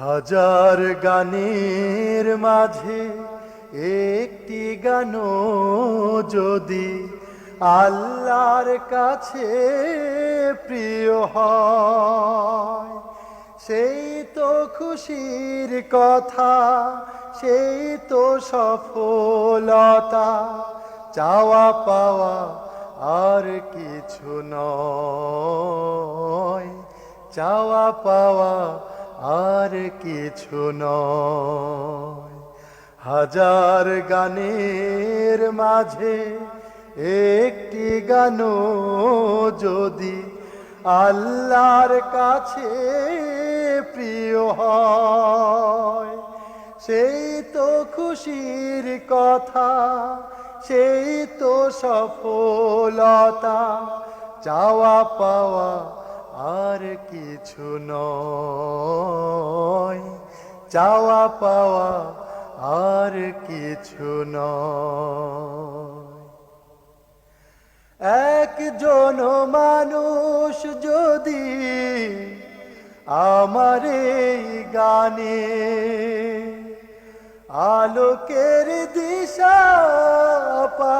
হাজার গানের মাঝে একটি গান যদি আল্লাহর কাছে প্রিয় হয়। সেই তো খুশির কথা, সেই তো সফলতা, চাওয়া পাওয়া আর কিছু নয়। চাওয়া পাওয়া আর কিছু নয়। হাজার গানের মাঝে একটি গান যদি আল্লাহর কাছে প্রিয় হয়, সেই তো খুশির কথা, সেই তো সফলতা, চাওয়া পাওয়া আর কিছু নয়। চাওয়া পাওয়া আর কিছু একজন মানুষ যদি আমার এই গানে আলোকের দিশা পায়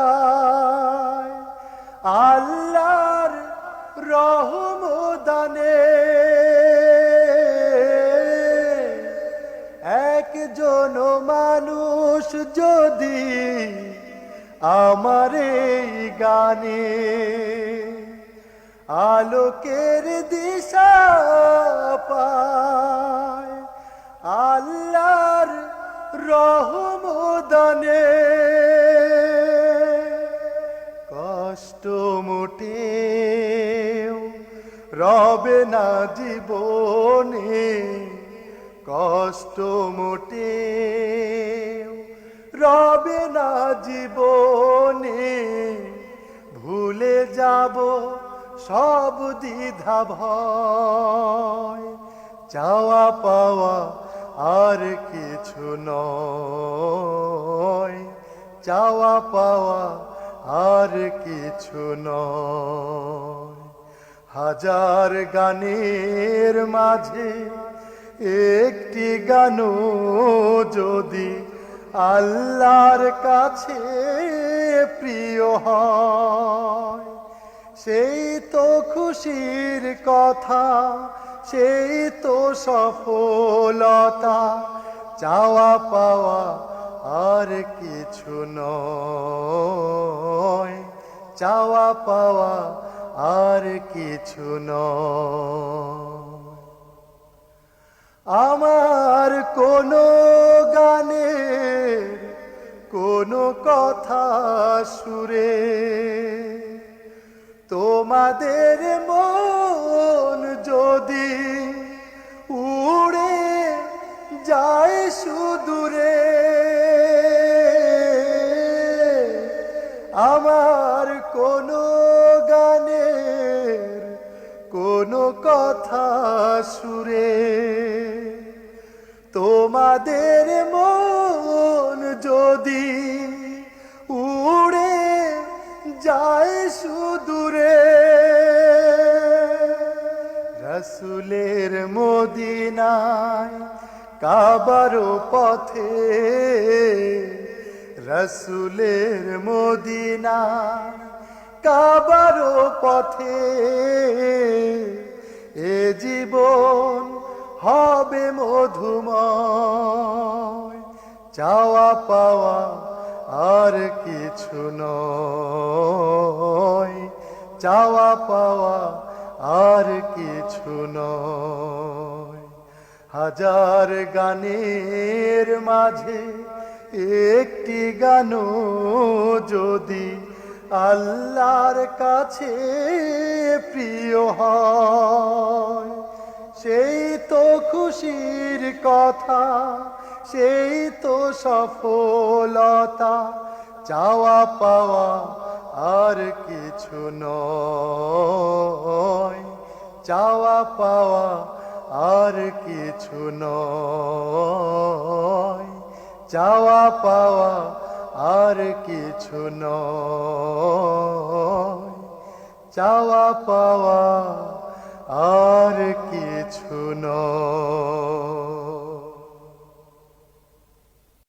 একজন মানুষ যদি আমার এই গানে আলোকের দিশা পায়, আল্লাহর রহমদানে কষ্ট মোটেও রবে না জীবনে। কষ্ট মোটে রবে না জীবনে। ভুলে যাব সব দ্বিধা ভয়। চাওয়া পাওয়া আর কিছু নয়। চাওয়া পাওয়া আর কিছু নয়। হাজার গানের মাঝে একটি গান যদি আল্লাহর কাছে প্রিয় হয়, সেই তো খুশির কথা, সেই তো সফলতা, চাওয়া পাওয়া আর কিছু নয়, চাওয়া পাওয়া আর কিছু নয়। আমার কোন গানে কোন কথা সুরে। তোমাদের মন কথা সুরে, তোমাদের মন যদি উড়ে যায় সুদূরে, রসুলের মদিনায় কাবার পথে, রসুলের মদিনায় কাবার পথে আর কিছু নয়। চাওয়া পাওয়া আর কিছু নয়। হাজার গানের মাঝে একটি গান যদি আল্লাহর কাছে প্রিয় হয়, সেই তো খুশির কথা, সেই তো সফলতা চাওয়া পাওয়া আর কিছু নয়। চাওয়া পাওয়া আর কিছু নয়। চাওয়া পাওয়া আর কিছু নয়। চাওয়া পাওয়া আর কিছু নয়।